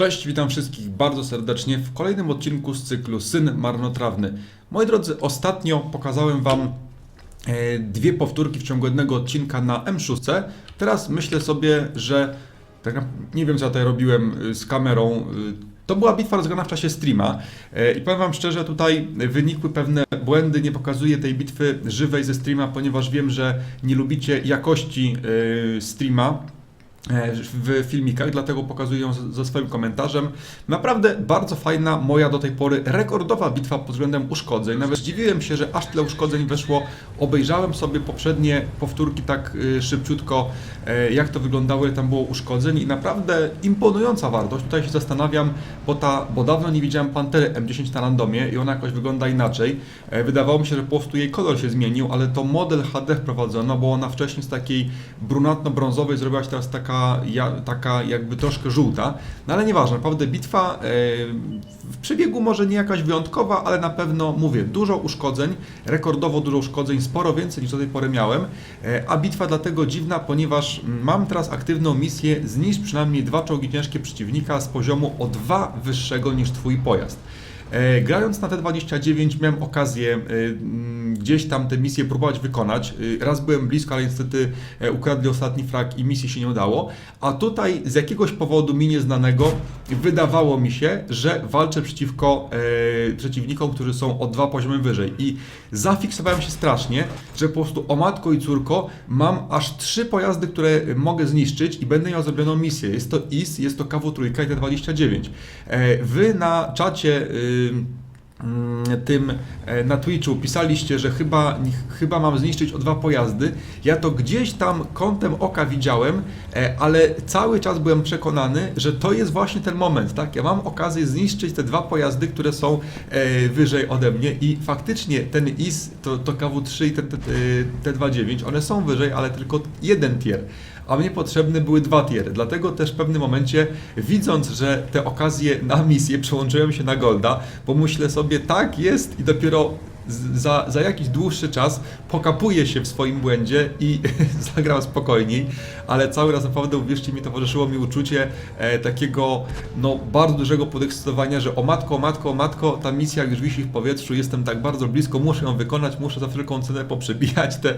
Cześć, witam wszystkich bardzo serdecznie w kolejnym odcinku z cyklu Syn Marnotrawny. Moi drodzy, ostatnio pokazałem Wam e, dwie powtórki w ciągu jednego odcinka na M6. Teraz myślę sobie, że tak nie wiem co ja tutaj robiłem y, z kamerą. y, To była bitwa rozgrana w czasie streama e, i powiem Wam szczerze, tutaj wynikły pewne błędy, nie pokazuję tej bitwy żywej ze streama, ponieważ wiem, że nie lubicie jakości streama e, w filmikach, dlatego pokazuję ją ze swoim komentarzem. Naprawdę bardzo fajna, moja do tej pory rekordowa bitwa pod względem uszkodzeń. Nawet zdziwiłem się, że aż tyle uszkodzeń weszło. Obejrzałem sobie poprzednie powtórki tak y, szybciutko, e, jak to wyglądało, ile tam było uszkodzeń i naprawdę imponująca wartość. Tutaj się zastanawiam, bo, ta, bo dawno nie widziałem Pantery M10 na randomie i ona jakoś wygląda inaczej. E, Wydawało mi się, że po prostu jej kolor się zmienił, ale to model HD wprowadzono, bo ona wcześniej z takiej brunatno-brązowej zrobiła się teraz taka, ja, taka jakby troszkę żółta. No ale nieważne, naprawdę bitwa e, w przebiegu może nie jakaś wyjątkowa, ale na pewno mówię, dużo uszkodzeń, rekordowo dużo uszkodzeń, sporo więcej niż do tej pory miałem, e, a bitwa dlatego dziwna, ponieważ mam teraz aktywną misję zniszcz przynajmniej dwa czołgi ciężkie przeciwnika z poziomu o dwa wyższego niż twój pojazd. E, Grając na T29 miałem okazję e, gdzieś tam tę misję próbować wykonać. E, Raz byłem blisko, ale niestety ukradli ostatni frak i misji się nie udało. A tutaj z jakiegoś powodu mi nieznanego wydawało mi się, że walczę przeciwko przeciwnikom, którzy są o dwa poziomy wyżej. I zafiksowałem się strasznie, że po prostu o matko i córko mam aż trzy pojazdy, które mogę zniszczyć i będę miał zrobioną misję. Jest to IS, jest to KW3 i T29. E, Wy na czacie y, tym e, na Twitchu pisaliście, że chyba, chyba mam zniszczyć o dwa pojazdy. Ja to gdzieś tam kątem oka widziałem, e, ale cały czas byłem przekonany, że to jest właśnie ten moment, tak? Ja mam okazję zniszczyć te dwa pojazdy, które są e, wyżej ode mnie i faktycznie ten IS, to, to KW3 i ten T- T29, one są wyżej, ale tylko jeden tier a mnie potrzebne były dwa tiery. Dlatego też w pewnym momencie, widząc, że te okazje na misję przełączyłem się na Golda, pomyślę sobie, tak jest i dopiero za, za jakiś dłuższy czas pokapuję się w swoim błędzie i zagram spokojniej, ale cały raz naprawdę, uwierzcie mi, towarzyszyło mi uczucie e, takiego no, bardzo dużego podekscytowania, że o matko, o matko, o matko, ta misja już wisi w powietrzu, jestem tak bardzo blisko, muszę ją wykonać, muszę za wszelką cenę poprzebijać te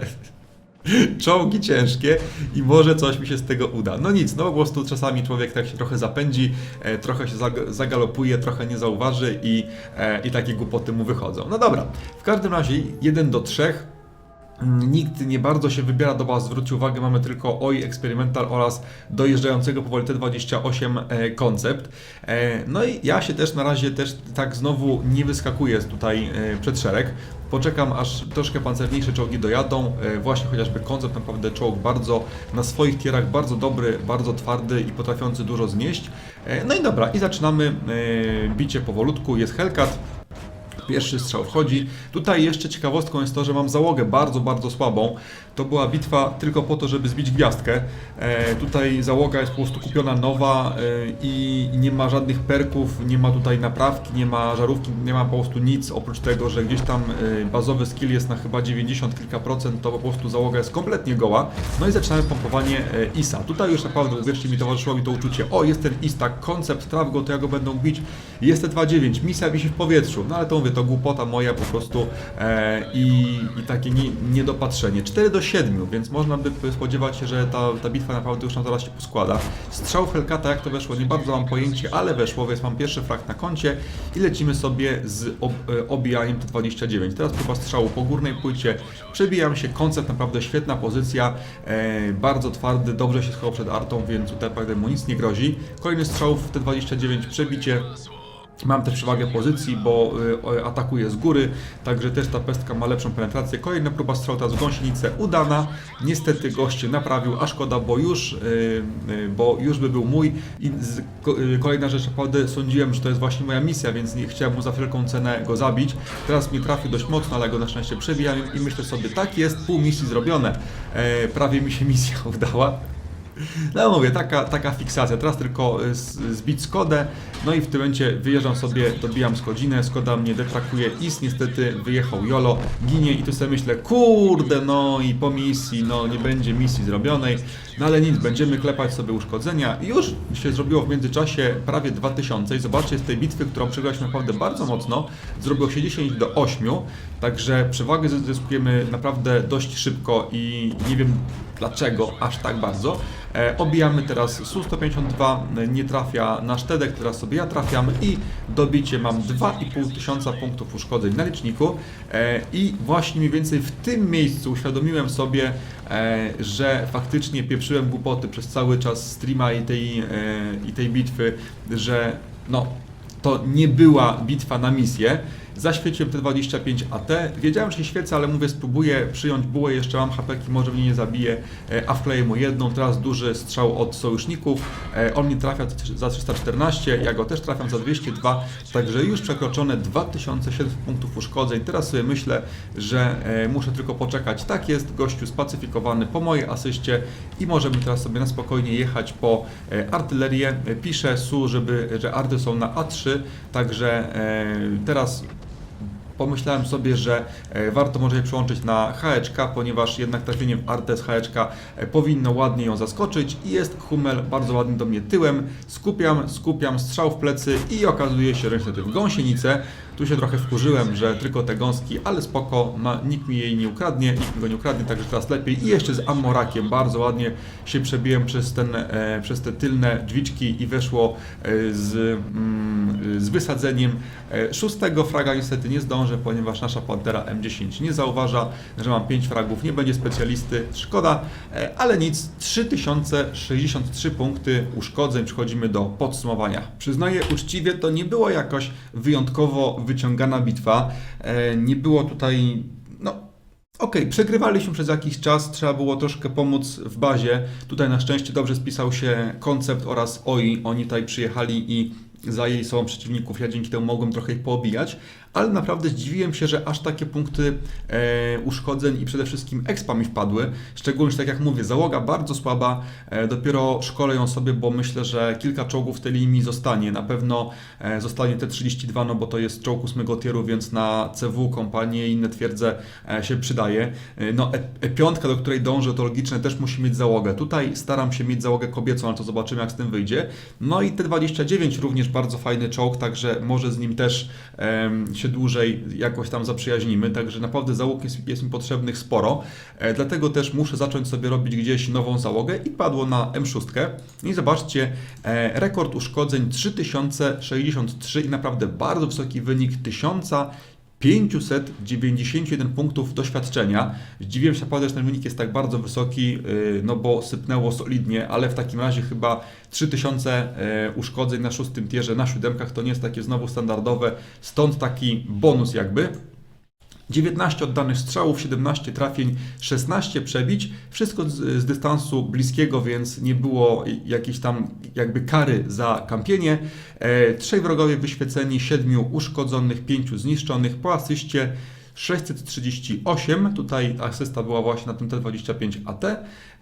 czołgi ciężkie i może coś mi się z tego uda. No nic, no po prostu czasami człowiek tak się trochę zapędzi, e, trochę się zag- zagalopuje, trochę nie zauważy i, e, i takie głupoty mu wychodzą. No dobra, w każdym razie 1 do 3. Mm, Nikt nie bardzo się wybiera do Was, zwróćcie uwagę, mamy tylko OI Experimental oraz dojeżdżającego powoli T28 e, koncept. E, no i ja się też na razie też tak znowu nie wyskakuję tutaj e, przed szereg. Poczekam aż troszkę pancerniejsze czołgi dojadą. Właśnie chociażby koncept naprawdę czołg bardzo na swoich tierach bardzo dobry, bardzo twardy i potrafiący dużo znieść. No i dobra, i zaczynamy bicie powolutku. Jest Hellcat. Pierwszy strzał wchodzi. Tutaj jeszcze ciekawostką jest to, że mam załogę bardzo, bardzo słabą. To była bitwa tylko po to, żeby zbić gwiazdkę. E, tutaj załoga jest po prostu kupiona nowa e, i nie ma żadnych perków, nie ma tutaj naprawki, nie ma żarówki, nie ma po prostu nic oprócz tego, że gdzieś tam e, bazowy skill jest na chyba 90 kilka procent, to po prostu załoga jest kompletnie goła. No i zaczynamy pompowanie e, ISA. Tutaj już naprawdę, uwierzcie mi, towarzyszyło mi to uczucie, o jest ten IS, tak, koncept, traf go, to ja go będą bić. Jest te 2.9, misja wisi w powietrzu, no ale to mówię, to głupota moja po prostu e, i, i takie nie, niedopatrzenie. 4 do 7, więc można by spodziewać się, że ta, ta bitwa naprawdę już na zaraz się poskłada. Strzał Hellcata, jak to weszło, nie bardzo mam pojęcie, ale weszło, więc mam pierwszy frak na koncie i lecimy sobie z ob, e, obijaniem T29. Teraz próba strzału po górnej płycie, przebijam się, koncept naprawdę świetna pozycja, e, bardzo twardy, dobrze się schował przed artą, więc tutaj mu nic nie grozi. Kolejny strzał w T29, przebicie, Mam też przewagę pozycji, bo y, atakuję z góry, także też ta pestka ma lepszą penetrację. Kolejna próba teraz w gąsienicę udana. Niestety goście naprawił, a szkoda, bo już, y, y, bo już by był mój. I z, ko, kolejna rzecz, naprawdę sądziłem, że to jest właśnie moja misja, więc nie chciałem mu za wszelką cenę go zabić. Teraz mi trafił dość mocno, ale go na szczęście przebijałem i myślę sobie, tak jest, pół misji zrobione. E, prawie mi się misja udała. No mówię, taka, taka fiksacja. Teraz tylko y, zbić Skodę, no i w tym momencie wyjeżdżam sobie, dobijam Skodzinę, Skoda mnie detrakuje Is, niestety wyjechał Jolo, ginie i tu sobie myślę, kurde, no i po misji, no nie będzie misji zrobionej, no ale nic, będziemy klepać sobie uszkodzenia. I już się zrobiło w międzyczasie prawie 2000 i zobaczcie, z tej bitwy, którą przegraliśmy naprawdę bardzo mocno, zrobiło się 10 do 8, także przewagę zyskujemy naprawdę dość szybko i nie wiem dlaczego aż tak bardzo. E, obijamy teraz Su-152, e, nie trafia na sztedek, teraz sobie ja trafiam i dobicie mam 2,5 tysiąca punktów uszkodzeń na liczniku e, i właśnie mniej więcej w tym miejscu uświadomiłem sobie, że faktycznie pieprzyłem głupoty przez cały czas streama i tej, i tej bitwy, że no to nie była bitwa na misję. Zaświeciłem te 25 AT. Wiedziałem, że się świecę, ale mówię, spróbuję przyjąć bułę, jeszcze mam hapeki, może mnie nie zabije, e, a wkleję mu jedną. Teraz duży strzał od sojuszników. E, On mnie trafia za 314, ja go też trafiam za 202, także już przekroczone 2700 punktów uszkodzeń. Teraz sobie myślę, że e, muszę tylko poczekać. Tak jest, gościu spacyfikowany po mojej asyście i możemy teraz sobie na spokojnie jechać po artylerię. Piszę SU, żeby, że arty są na A3, także teraz pomyślałem sobie, że e, warto może je przełączyć na HHK, ponieważ jednak trafienie w HHK e, powinno ładnie ją zaskoczyć i jest Hummel bardzo ładnie do mnie tyłem. Skupiam, skupiam, strzał w plecy i okazuje się, że niestety w gąsienicę. Tu się trochę wkurzyłem, że tylko te gąski, ale spoko, ma, nikt mi jej nie ukradnie, nikt mi go nie ukradnie, także teraz lepiej. I jeszcze z Ammorakiem bardzo ładnie się przebiłem przez, ten, e, przez te tylne drzwiczki i weszło e, z, mm, z wysadzeniem. E, szóstego fraga niestety nie zdążę, ponieważ nasza Pantera M10 nie zauważa, że mam 5 fragów, nie będzie specjalisty, szkoda, e, ale nic, 3063 punkty uszkodzeń, przechodzimy do podsumowania. Przyznaję uczciwie, to nie była jakoś wyjątkowo wyciągana bitwa, e, nie było tutaj, no Okej, przegrywaliśmy przez jakiś czas, trzeba było troszkę pomóc w bazie. Tutaj na szczęście dobrze spisał się koncept oraz OI. Oni tutaj przyjechali i zajęli sobą przeciwników. Ja dzięki temu mogłem trochę ich poobijać, ale naprawdę zdziwiłem się, że aż takie punkty e, uszkodzeń i przede wszystkim expa mi wpadły. Szczególnie, że tak jak mówię, załoga bardzo słaba. E, dopiero szkolę ją sobie, bo myślę, że kilka czołgów w tej linii zostanie. Na pewno e, zostanie T-32, no bo to jest czołg 8 tieru, więc na CW, kompanie i inne twierdze e, się przydaje. E, No, E- E5, do której dążę, to logiczne, też musi mieć załogę. Tutaj staram się mieć załogę kobiecą, ale to zobaczymy, jak z tym wyjdzie. No i T-29 również bardzo fajny czołg, także może z nim też em, się dłużej jakoś tam zaprzyjaźnimy. Także naprawdę załóg jest, jest mi potrzebnych sporo. E, dlatego też muszę zacząć sobie robić gdzieś nową załogę i padło na M6. I zobaczcie, e, rekord uszkodzeń 3063 i naprawdę bardzo wysoki wynik 1000. 591 punktów doświadczenia. Zdziwiłem się naprawdę, że ten wynik jest tak bardzo wysoki, yy, no bo sypnęło solidnie, ale w takim razie chyba 3000 e, uszkodzeń na szóstym tierze, na siódemkach to nie jest takie znowu standardowe, stąd taki bonus jakby. 19 oddanych strzałów, 17 trafień, 16 przebić, wszystko z, z dystansu bliskiego, więc nie było jakiejś tam jakby kary za kampienie. E, trzej wrogowie wyświeceni, 7 uszkodzonych, 5 zniszczonych, po asyście 638, tutaj asysta była właśnie na tym T25 AT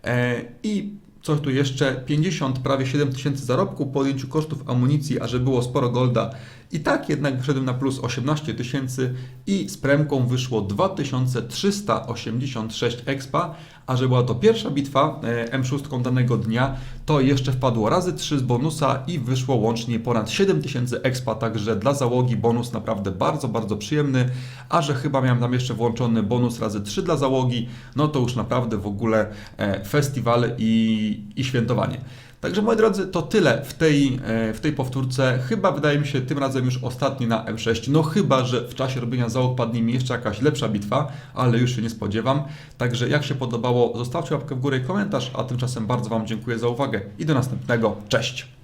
e, i co tu jeszcze? 50, prawie 7 tysięcy zarobku po odjęciu kosztów amunicji, a że było sporo golda. I tak jednak wyszedłem na plus 18 tysięcy i z premką wyszło 2386 expa, a że była to pierwsza bitwa e, M6 danego dnia, to jeszcze wpadło razy 3 z bonusa i wyszło łącznie ponad 7000 expa, także dla załogi bonus naprawdę bardzo, bardzo przyjemny, a że chyba miałem tam jeszcze włączony bonus razy 3 dla załogi, no to już naprawdę w ogóle e, festiwal i, i świętowanie. Także moi drodzy, to tyle w tej, e, w tej powtórce. Chyba wydaje mi się tym razem już ostatni na M6. No chyba, że w czasie robienia załóg padnie mi jeszcze jakaś lepsza bitwa, ale już się nie spodziewam. Także jak się podobało, zostawcie łapkę w górę i komentarz, a tymczasem bardzo Wam dziękuję za uwagę i do następnego. Cześć!